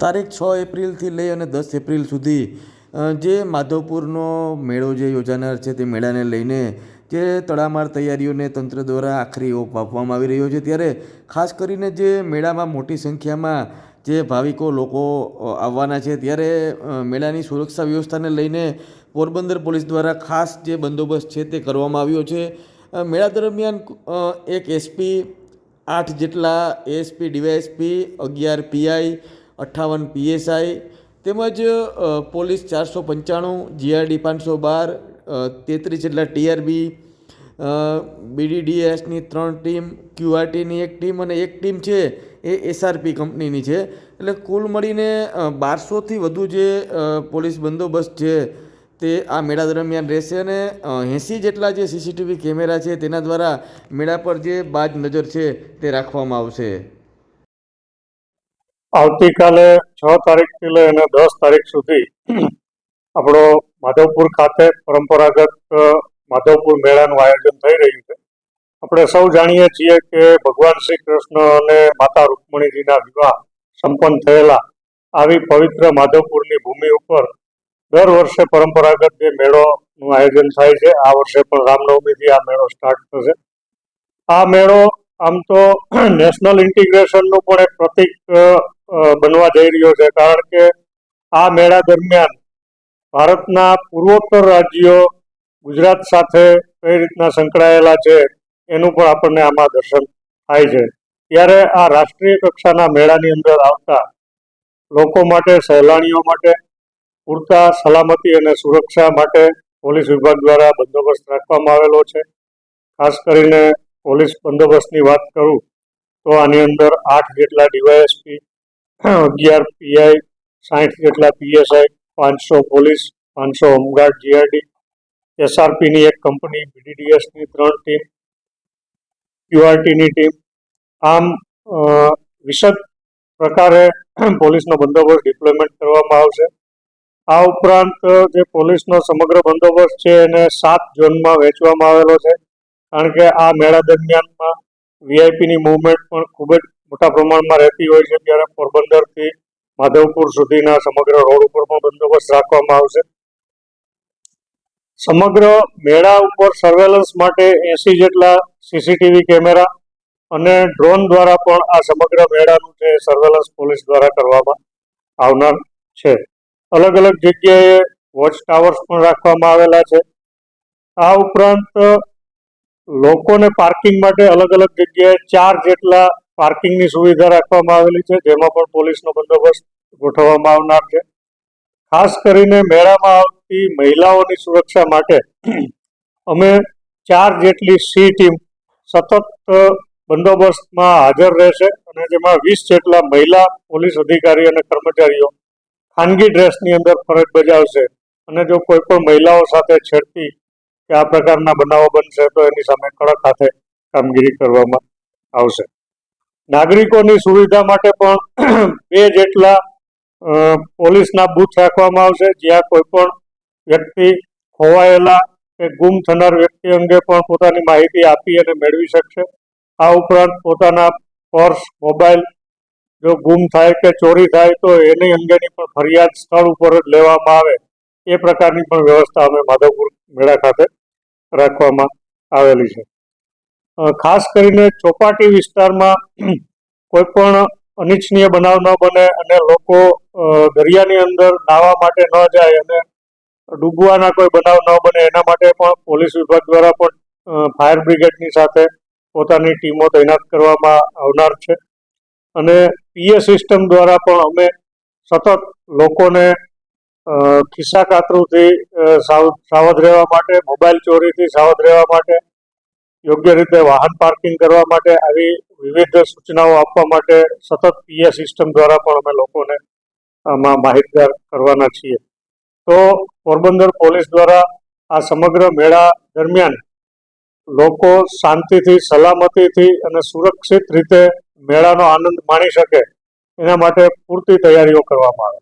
તારીખ છ એપ્રિલથી લઈ અને દસ એપ્રિલ સુધી જે માધવપુરનો મેળો જે યોજાનાર છે તે મેળાને લઈને જે તડામાર તૈયારીઓને તંત્ર દ્વારા આખરી ઓપ આપવામાં આવી રહ્યો છે. ત્યારે ખાસ કરીને જે મેળામાં મોટી સંખ્યામાં જે ભાવિકો લોકો આવવાના છે, ત્યારે મેળાની સુરક્ષા વ્યવસ્થાને લઈને પોરબંદર પોલીસ દ્વારા ખાસ જે બંદોબસ્ત છે તે કરવામાં આવ્યો છે. મેળા દરમિયાન એક એસપી, આઠ જેટલા એએસપી ડીવાયએસપી, અગિયાર પીઆઈ અઠ્ઠાવન પીએસઆઈ તેમજ પોલીસ ચારસો પંચાણું, જીઆરડી પાંચસો બાર તેત્રીસ જેટલા ટીઆરબી બીડીડીએસની ત્રણ ટીમ, ક્યુઆરટીની એક ટીમ અને એક ટીમ છે એ એસઆરપી કંપનીની છે. એટલે કુલ મળીને બારસોથી વધુ જે પોલીસ બંદોબસ્ત છે તે આ મેળા દરમિયાન રહેશે અને એંસી જેટલા જે સીસીટીવી કેમેરા છે તેના દ્વારા મેળા પર જે બાજ નજર છે તે રાખવામાં આવશે. આવતીકાલે છ તારીખથી લઈને દસ તારીખ સુધી આપણો માધવપુર ખાતે પરંપરાગત માધવપુર મેળાનું આયોજન થઈ રહ્યું છે. આપણે સૌ જાણીએ છીએ કે ભગવાન શ્રી કૃષ્ણ અને માતા રૂકમણીજીના વિવાહ સંપન્ન થયેલા આવી પવિત્ર માધવપુરની ભૂમિ ઉપર દર વર્ષે પરંપરાગત જે મેળોનું આયોજન થાય છે, આ વર્ષે પણ રામનવમીથી આ મેળો સ્ટાર્ટ થશે. આ મેળો આમ તો નેશનલ ઇન્ટિગ્રેશનનું પણ એક પ્રતિક બનવા જઈ રહ્યો છે. કારણ કે આ મેળા દરમિયાન ભારતના પૂર્વોત્તર રાજ્યો ગુજરાત સાથે કઈ રીતના સંકળાયેલા છે એનું પણ આપણને આમાં દર્શન થાય છે. ત્યારે આ રાષ્ટ્રીય કક્ષાના મેળાની અંદર આવતા લોકો માટે, સહેલાણીઓ માટે, પૂરતા સલામતી અને સુરક્ષા માટે પોલીસ વિભાગ દ્વારા બંદોબસ્ત રાખવામાં આવેલો છે. ખાસ કરીને પોલીસ બંદોબસ્તની વાત કરું તો આની અંદર આઠ જેટલા ડીવાયએસપી અગિયાર પીઆઈ સાઠ જેટલા પીએસઆઈ પાંચસો પોલીસ, પાંચસો હોમગાર્ડ જીઆરડી એસઆરપીની એક કંપની બીડીડીએસની ત્રણ ટીમ ક્યુઆરટીની ટીમ. આમ વિશદ પ્રકારે પોલીસનો બંદોબસ્ત ડિપ્લોયમેન્ટ કરવામાં આવશે. આ ઉપરાંત, જે પોલીસનો સમગ્ર બંદોબસ્ત છે, એને સાત ઝોનમાં વહેંચવામાં આવેલો છે. કારણ કે આ મેળા દરમિયાનમાં વીઆઈપીની મૂવમેન્ટ પણ ખૂબ જ મોટા પ્રમાણમાં રહેતી હોય છે, ત્યારે પોરબંદરથી માધવપુર સુધીના સમગ્ર રોડ ઉપર પણ બંદોબસ્ત રાખવામાં આવશે. સમગ્ર મેળા ઉપર સર્વેલન્સ માટે એસી જેટલા સીસીટીવી કેમેરા અને ડ્રોન દ્વારા પણ આ સમગ્ર મેળાનું છે સર્વેલન્સ પોલીસ દ્વારા કરવામાં આવનાર છે. અલગ અલગ જગ્યાએ વોચ ટાવર્સ પણ રાખવામાં આવેલા છે. આ ઉપરાંત લોકોને પાર્કિંગ માટે અલગ અલગ જગ્યાએ ચાર જેટલા પાર્કિંગની સુવિધા રાખવામાં આવેલી છે, જેમાં પણ પોલીસનો બંદોબસ્ત ગોઠવવામાં આવનાર છે. ખાસ કરીને મેળામાં આવતી મહિલાઓની સુરક્ષા માટે અમે ચાર જેટલી સી ટીમ સતત બંદોબસ્તમાં હાજર રહેશે અને જેમાં વીસ જેટલા મહિલા પોલીસ અધિકારી અને કર્મચારીઓ ખાનગી ડ્રેસની અંદર ફરજ બજાવશે અને જો કોઈ પણ મહિલાઓ સાથે છેડતી કે આ પ્રકારના બનાવો બનશે, તો એની સામે કડક હાથે કામગીરી કરવામાં આવશે. નાગરિકોની સુવિધા માટે પણ બે જેટલા પોલીસના બૂથ રાખવામાં આવશે, જ્યાં કોઈ પણ વ્યક્તિ ખોવાયેલા કે ગુમ થનાર વ્યક્તિ અંગે પણ પોતાની માહિતી આપી અને મેળવી શકશે. આ ઉપરાંત પોતાના પર્સ, મોબાઈલ જો ગુમ થાય કે ચોરી થાય, તો એની અંગેની પણ ફરિયાદ સ્થળ ઉપર જ લેવામાં આવે. એ પ્રકારની પણ વ્યવસ્થા અમે માધવપુર મેળા ખાતે રાખવામાં આવેલી છે. ખાસ કરીને ચોપાટી વિસ્તારમાં કોઈ પણ અનિચ્છનીય બનાવ ન બને અને લોકો દરિયાની અંદર નાહવા માટે ન જાય અને ડૂબવાના કોઈ બનાવ ન બને, એના માટે પણ પોલીસ વિભાગ દ્વારા પણ ફાયર બ્રિગેડની સાથે પોતાની ટીમો તૈનાત કરવામાં આવનાર છે. અને પીએ સિસ્ટમ દ્વારા પણ અમે સતત લોકોને ખિસ્સા કાતરુંથી સાવ, સાવધ રહેવા માટે, મોબાઈલ ચોરીથી સાવધ રહેવા માટે યોગ્ય રીતે વાહન પાર્કિંગ કરવા માટે આવી વિવિધ સૂચનાઓ આપવા માટે સતત પીએ સિસ્ટમ દ્વારા પણ અમે લોકોને આમાં માહિતગાર કરવાના છીએ. તો પોરબંદર પોલીસ દ્વારા આ સમગ્ર મેળા દરમિયાન લોકો શાંતિથી, સલામતીથી અને સુરક્ષિત રીતે મેળાનો આનંદ માણી શકે એના માટે પૂરતી તૈયારીઓ કરવામાં આવે